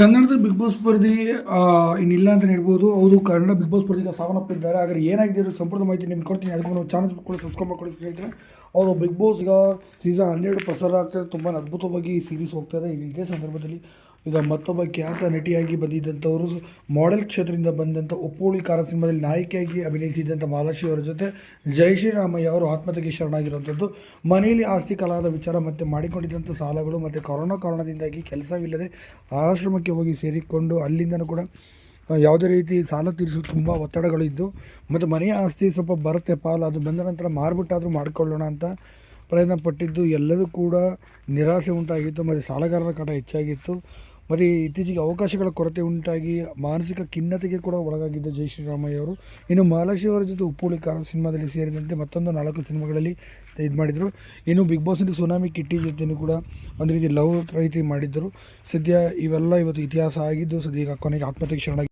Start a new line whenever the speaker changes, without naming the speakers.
ಕನ್ನಡದ big boss ಸ್ಪರ್ಧಿ ಇನ್ನಿಲ್ಲ ಅಂತ ಹೇಳ್ಬೋದು. ಹೌದು, ಕನ್ನಡ ಬಿಗ್ ಬಾಸ್ ಸ್ಪರ್ಧಿಗ ಸಾವನ್ನಪ್ಪಿದ್ದಾರೆ. ಆದರೆ ಏನಾಗಿದೆ ಇರೋ ಸಂಪೂರ್ಣ ಮಾಹಿತಿ ನಿಮ್ಗೆ ಕೊಡ್ತೀನಿ. ಅದಕ್ಕೂ ನಾವು ಚಾನಲ್ಸ್ ಕೂಡ ಸಬ್ಸ್ಕ್ರೈಬ್ ಮಾಡ್ಕೊಳ್ಳಿ ಸ್ನೇಹಿತರೆ. ಅವರು ಬಿಗ್ ಬಾಸ್ಗೆ ಸೀಸನ್ ಹನ್ನೆರಡು ಪ್ರಸಾರ ಆಗ್ತಾರೆ ತುಂಬ ಅದ್ಭುತವಾಗಿ ಈ ಸೀರೀಸ್ ಇದೆ ಇದೇ ಸಂದರ್ಭದಲ್ಲಿ ಈಗ ಮತ್ತೊಬ್ಬ ಖ್ಯಾತ ನಟಿಯಾಗಿ ಬಂದಿದ್ದಂಥವರು ಮಾಡೆಲ್ ಕ್ಷೇತ್ರದಿಂದ ಬಂದಂಥ ಉಪ್ಪೋಳಿ ಕಾರ ಸಿನಿಮಾದಲ್ಲಿ ನಾಯಕಿಯಾಗಿ ಅಭಿನಯಿಸಿದಂಥ ಮಾಲಾಶಿ ಅವರ ಜೊತೆ ಜೈ ಶ್ರೀರಾಮಯ್ಯ ಅವರು ಆತ್ಮಹತ್ಯೆಗೆ ಶರಣಾಗಿರುವಂಥದ್ದು. ಮನೆಯಲ್ಲಿ ಆಸ್ತಿ ಕಲಾದ ವಿಚಾರ ಮತ್ತು ಮಾಡಿಕೊಂಡಿದ್ದಂಥ ಸಾಲಗಳು ಮತ್ತು ಕೊರೋನಾ ಕಾರಣದಿಂದಾಗಿ ಕೆಲಸವಿಲ್ಲದೆ ಆಶ್ರಮಕ್ಕೆ ಹೋಗಿ ಸೇರಿಕೊಂಡು ಅಲ್ಲಿಂದನೂ ಕೂಡ ಯಾವುದೇ ರೀತಿ ಸಾಲ ತೀರಿಸಲು ತುಂಬ ಒತ್ತಡಗಳಿದ್ದು ಮತ್ತು ಮನೆಯ ಆಸ್ತಿ ಸ್ವಲ್ಪ ಬರುತ್ತೆ, ಪಾಲು ಅದು ಬಂದ ನಂತರ ಮಾರ್ಬಿಟ್ಟಾದರೂ ಮಾಡಿಕೊಳ್ಳೋಣ ಅಂತ ಪ್ರಯತ್ನ ಪಟ್ಟಿದ್ದು ಎಲ್ಲದೂ ಕೂಡ ನಿರಾಸೆ ಉಂಟಾಗಿತ್ತು, ಮತ್ತು ಸಾಲಗಾರರ ಕಾಟ ಹೆಚ್ಚಾಗಿತ್ತು. ಮತ್ತು ಇತ್ತೀಚೆಗೆ ಅವಕಾಶಗಳ ಕೊರತೆ ಉಂಟಾಗಿ ಮಾನಸಿಕ ಖಿನ್ನತೆಗೆ ಕೂಡ ಒಳಗಾಗಿದ್ದ ಜೈ ಶ್ರೀರಾಮಯ್ಯ ಅವರು. ಇನ್ನು ಮಹಾಲಕ್ಷ್ಮಿ ಅವರ ಜೊತೆ ಉಪ್ಪುಳಿ ಕಾರ ಸಿನಿಮಾದಲ್ಲಿ ಸೇರಿದಂತೆ ಮತ್ತೊಂದು ನಾಲ್ಕು ಸಿನಿಮಾಗಳಲ್ಲಿ ಇದು ಮಾಡಿದರು. ಇನ್ನು ಬಿಗ್ ಬಾಸ್ನಲ್ಲಿ ಸುನಾಮಿ ಕಿಟ್ಟಿ ಜೊತೆನೂ ಕೂಡ ಒಂದು ರೀತಿ ಲವ್ ರೀತಿ ಮಾಡಿದ್ದರು. ಸದ್ಯ ಇವೆಲ್ಲ ಇವತ್ತು ಇತಿಹಾಸ ಆಗಿದ್ದು ಸದ್ಯ ಈಗ ಕೊನೆಗೆ ಶರಣಾಗಿ